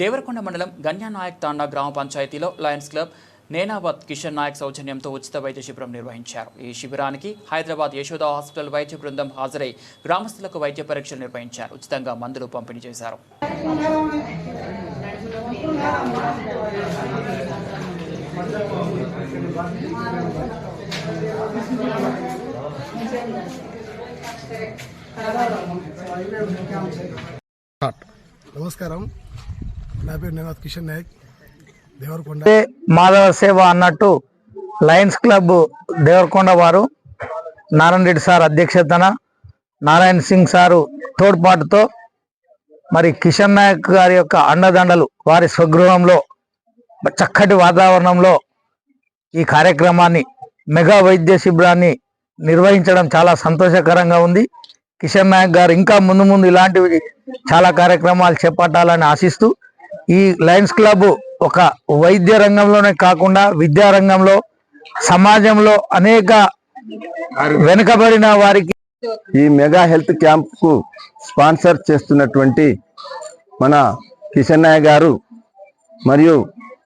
దేవరకొండ మండలం గన్యానాయక్ తాండా గ్రామ పంచాయతీలో లయన్స్ క్లబ్ నేనాబాద్ కిషన్ నాయక్ సౌజన్యంతో ఉచిత వైద్య శిబిరం నిర్వహించారు. ఈ శిబిరానికి హైదరాబాద్ యశోద హాస్పిటల్ వైద్య బృందం హాజరై గ్రామస్తులకు వైద్య పరీక్షలు నిర్వహించారు. ఉచితంగా మందులు పంపిణీ చేశారు. నమస్కారం. నా పేరు నినాథ్ కిషన్ నాయక్. దేవరకొండ. మాధవ సేవ అన్నట్టు లయన్స్ క్లబ్ దేవరకొండ వారు నారాయణ రెడ్డి సార్ అధ్యక్షతన నారాయణ సింగ్ సారు తోడ్పాటుతో మరి కిషన్ నాయక్ గారి యొక్క అండదండలు వారి స్వగృహంలో చక్కటి వాతావరణంలో ఈ కార్యక్రమాన్ని మెగా వైద్య శిబిరాన్ని నిర్వహించడం చాలా సంతోషకరంగా ఉంది. కిషన్ నాయక్ గారు ఇంకా ముందు ముందు ఇలాంటివి చాలా కార్యక్రమాలు చేపట్టాలని ఆశిస్తూ ఈ లయన్స్ క్లబ్ ఒక వైద్య రంగంలోనే కాకుండా విద్యా రంగంలో సమాజంలో అనేక వెనుకబడిన వారికి ఈ మెగా హెల్త్ క్యాంప్కు స్పాన్సర్ చేస్తున్నటువంటి మన కిషన్ గారు మరియు